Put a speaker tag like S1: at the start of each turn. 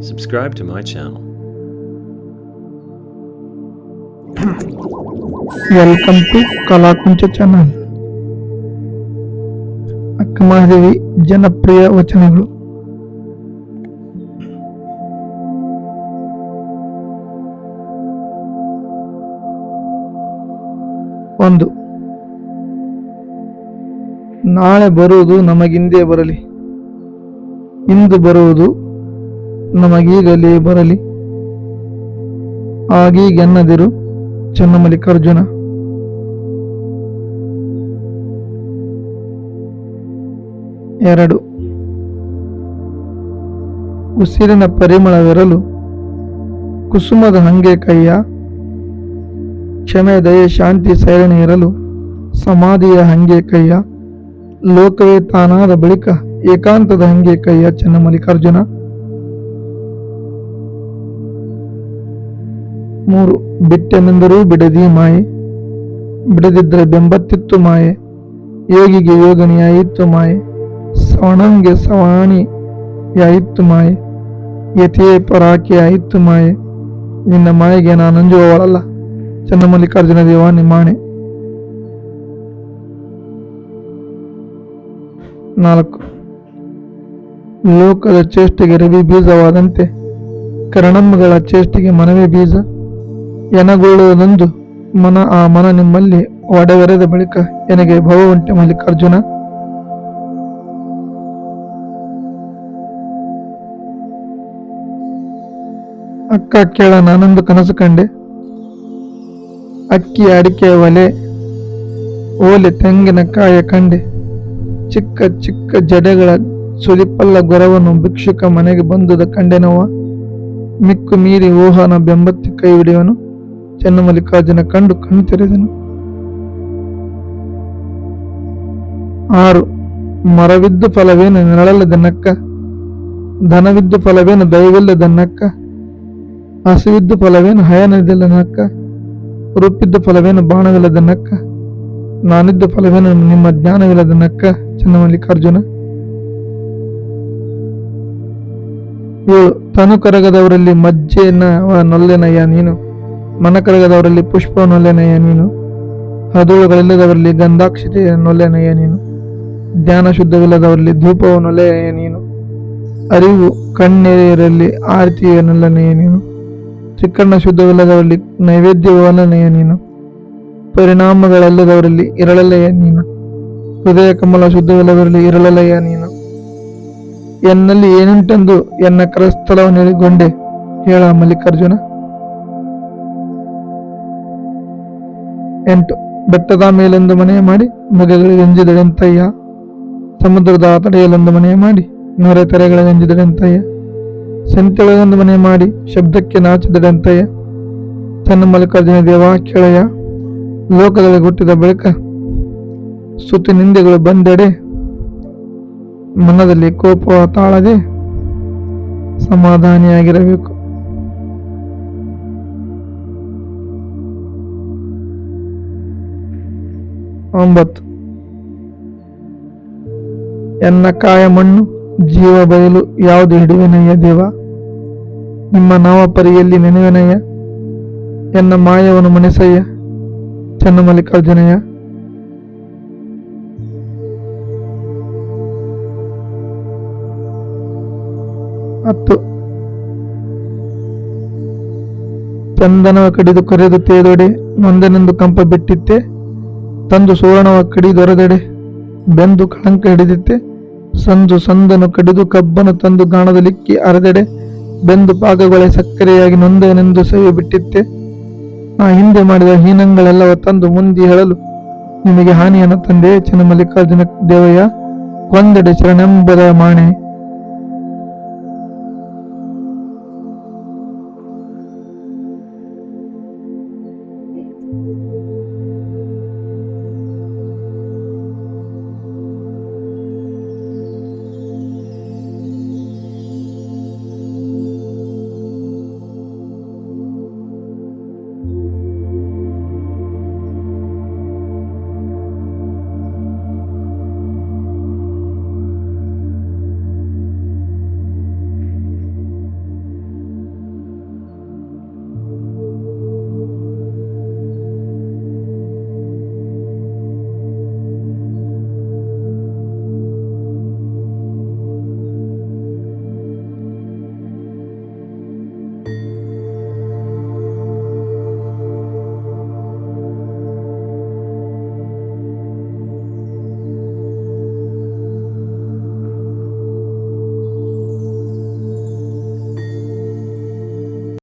S1: subscribe to my channel.
S2: Welcome to Kalakuncha channel Akkamahadevi ಜನಪ್ರಿಯ ವಚನಗಳು ಒಂದು ನಾಳೆ ಬರುವುದು ನಮಗಿಂದೇ ಬರಲಿ ಇಂದು ಬರುವುದು ನಮಗೀಗಲೇ ಬರಲಿ. ಆಗೀಗೆನ್ನದಿರು ಚನ್ನಮಲ್ಲಿಕಾರ್ಜುನ ಎರಡು. ಉಸಿರಿನ ಪರಿಮಳವಿರಲು ಕುಸುಮದ ಹಂಗೆ ಕೈಯ ಕ್ಷಮೆ ದಯೆ ಶಾಂತಿ ಸೈರಣೆ ಇರಲು ಸಮಾಧಿಯ ಹಂಗೆ ಕೈಯ, ಲೋಕವೇ ತಾನಾದ ಬಳಿಕ ಏಕಾಂತದ ಹಂಗೆ ಕೈಯ ಚನ್ನಮಲ್ಲಿಕಾರ್ಜುನ ಮೂರು. ಬಿಟ್ಟೆನೆಂದರೂ ಬಿಡದಿ ಮಾಯೆ, ಬಿಡದಿದ್ದರೆ ಬೆಂಬತ್ತಿತ್ತು ಮಾಯೆ, ಯೋಗಿಗೆ ಯೋಗನಿಯಾಯಿತ್ತು ಮಾಯೆ, ಸವಣಂಗೆ ಸವಾಣಿಯಾಯಿತ್ತು ಮಾಯೆ, ಯತಿಯೇ ಪರಾಕಿಯಾಯಿತ್ತು ಮಾಯೆ. ನಿನ್ನ ಮಾಯೆಗೆ ನಾನು ಅಂಜುವವಳಲ್ಲ, ಚನ್ನಮಲ್ಲಿಕಾರ್ಜುನ ದೇವ ನಿಮ್ಮಾಣೆ. ನಾಲ್ಕು. ಲೋಕದ ಚೇಷ್ಟೆಗೆ ರವಿ ಬೀಜವಾದಂತೆ, ಕರಣಮ್ಮಗಳ ಚೇಷ್ಟೆಗೆ ಮನವೇ ಬೀಜ. ಎನಗೊಳ್ಳುವುದೊಂದು ಮನ, ಆ ಮನ ನಿಮ್ಮಲ್ಲಿ ಒಡೆವೆರೆದ ಬಳಿಕ ನನಗೆ ಭವ ಉಂಟೆ ಮಲ್ಲಿಕಾರ್ಜುನ. ಅಕ್ಕ ಕೇಳ ನಾನೊಂದು ಕನಸು ಕಂಡೆ. ಅಕ್ಕಿ ಅಡಿಕೆ ಒಲೆ, ಓಲೆ ತೆಂಗಿನ ಕಾಯ ಕಂಡೆ. ಚಿಕ್ಕ ಚಿಕ್ಕ ಜಡೆಗಳ ಸುಲಿಪಲ್ಲ ಗೊರವನ್ನು ಭಿಕ್ಷುಕ ಮನೆಗೆ ಬಂದುದ ಕಂಡೆನವ ಮಿಕ್ಕು ಮೀರಿ ಊಹನ ಬೆಂಬತ್ತಿ ಕೈ ಹಿಡಿಯವನು. ಚನ್ನಮಲ್ಲಿಕಾರ್ಜುನ ಕಂಡು ಕಣ್ಣು ತೆರೆದನು. ಆರು, ಮರವಿದ್ದು ಫಲವೇನು ನೆರಳಲ್ಲದನ್ನಕ್ಕ? ಧನವಿದ್ದು ಫಲವೇನು ದಯವಿಲ್ಲದನ್ನಕ್ಕ? ಹಸಿವಿದ್ದು ಫಲವೇನು ನಕ್ಕ ರೂಪಿದ್ದು ಫಲವೇನು ಬಾಣವಿಲ್ಲದನ್ನಕ್ಕ? ನಾನಿದ್ದು ಫಲವೇನು ನಿಮ್ಮ ಜ್ಞಾನವಿಲ್ಲದನ್ನಕ್ಕ ಚನ್ನಮಲ್ಲಿಕಾರ್ಜುನ ಏಳು, ತನು ಕರಗದವರಲ್ಲಿ ಮಜ್ಜೆನ ನೊಲ್ಲೆನಯ್ಯ ನೀನು? ಮನ ಕರಗದವರಲ್ಲಿ ಪುಷ್ಪ ನೊಲೆನಯ ನೀನು. ಹದುಳುಗಳಿಲ್ಲದವರಲ್ಲಿ ನೊಲೆನಯ ನೀನು. ಜ್ಞಾನ ಶುದ್ಧವಿಲ್ಲದವರಲ್ಲಿ ಧೂಪವ ನೊಲೆಯ ನೀನು. ಅರಿವು ಕಣ್ಣೆರೆಯರಲ್ಲಿ ಆರತಿಯ ನೊಲನೆಯ ನೀನು. ತ್ರಿಕಣ್ಣ ಶುದ್ಧವಿಲ್ಲದವರಲ್ಲಿ ನೈವೇದ್ಯವಲ್ಲನೆಯ ನೀನು. ಪರಿಣಾಮಗಳಲ್ಲದವರಲ್ಲಿ ಇರಳಲೆಯ ನೀನು. ಹೃದಯ ಕಮಲ ಶುದ್ಧವಿಲ್ಲದವರಲ್ಲಿ ಇರಳಲೆಯ ನೀನು. ಎನ್ನಲ್ಲಿ ಏನುಂಟೆಂದು ಎನ್ನ ಕರಸ್ಥಳವನ್ನು ಹೇಳಿಕೊಂಡೆ. ಹೇಳ ಮಲ್ಲಿಕಾರ್ಜುನ. ಎಂಟು. ಬೆಟ್ಟದ ಮೇಲೊಂದು ಮನೆ ಮಾಡಿ, ಮೃಗಗಳಿಗೆ ಎಂಜಿದಡೆಂತಯ್ಯ ಸಮುದ್ರದ ತಡೆಯಲ್ಲೊಂದು ಮನೆ ಮಾಡಿ, ನೊರೆ ತೆರೆಗಳ ಎಂಜಿದಡೆಂತಯ್ಯ ಸಂತೆಗಳಿಗೊಂದು ಮನೆ ಮಾಡಿ, ಶಬ್ದಕ್ಕೆ ನಾಚಿದಡೆಂತಯ್ಯ. ತನ್ನ ಮಲ್ಲಿಕಾರ್ಜುನ ದೇವ ಕೆಳೆಯ ಲೋಕದಲ್ಲಿ ಹುಟ್ಟಿದ ಬಳಿಕ ಸುತ್ತಿ ನಿಂದೆಗಳು ಬಂದೆಡೆ, ಮನದಲ್ಲಿ ಕೋಪ ತಾಳದೆ ಸಮಾಧಾನಿಯಾಗಿರಬೇಕು. ಒಂಬತ್ತು. ಎನ್ನ ಕಾಯ ಮಣ್ಣು, ಜೀವ ಬಯಲು ಯಾವುದು ಹಿಡುವಿನಯ್ಯ ದೇವ? ನಿಮ್ಮ ನಾವ ಪರಿಯಲ್ಲಿ ನೆನೆವೆನಯ್ಯ? ಎನ್ನ ಮಾಯವನ್ನು ಮಣಿಸಯ್ಯ? ಚನ್ನಮಲ್ಲಿಕಾರ್ಜುನಯ್ಯ ಹತ್ತು. ಚಂದನವ ಕಡಿದು ಕೊರೆದು ತೇದೊಡೆ ಮಂದನೆಂದು ಕಂಪ ಬಿಟ್ಟಿತ್ತೆ. ತಂದು ಸುವರ್ಣವ ಕಡಿದೊರೆದೆಡೆ ಬೆಂದು ಕಳಂಕ ಹಿಡಿದಿತ್ತೆ. ಸಂದು ಸಂದನು ಕಡಿದು ಕಬ್ಬನು ತಂದು ಗಾಣದಲಿಕ್ಕಿ ಅರೆದೆಡೆ ಬೆಂದು ಪಾಕಗೊಳೆ ಸಕ್ಕರೆಯಾಗಿ ನೊಂದನೆಂದು ಸವಿ ಬಿಟ್ಟಿತ್ತೆ. ನಾ ಹಿಂದೆ ಮಾಡಿದ ಹೀನಂಗಳೆಲ್ಲವ ತಂದು ಮುಂದಿ ಹೇಳಲು ನಿಮಗೆ ಹಾನಿಯನ್ನು ತಂದೆ ಚನ್ನಮಲ್ಲಿಕಾರ್ಜುನ ದೇವಯ್ಯ, ಒಂದೆಡೆ ಶರಣೆಂಬದ ಮಾಣೆ.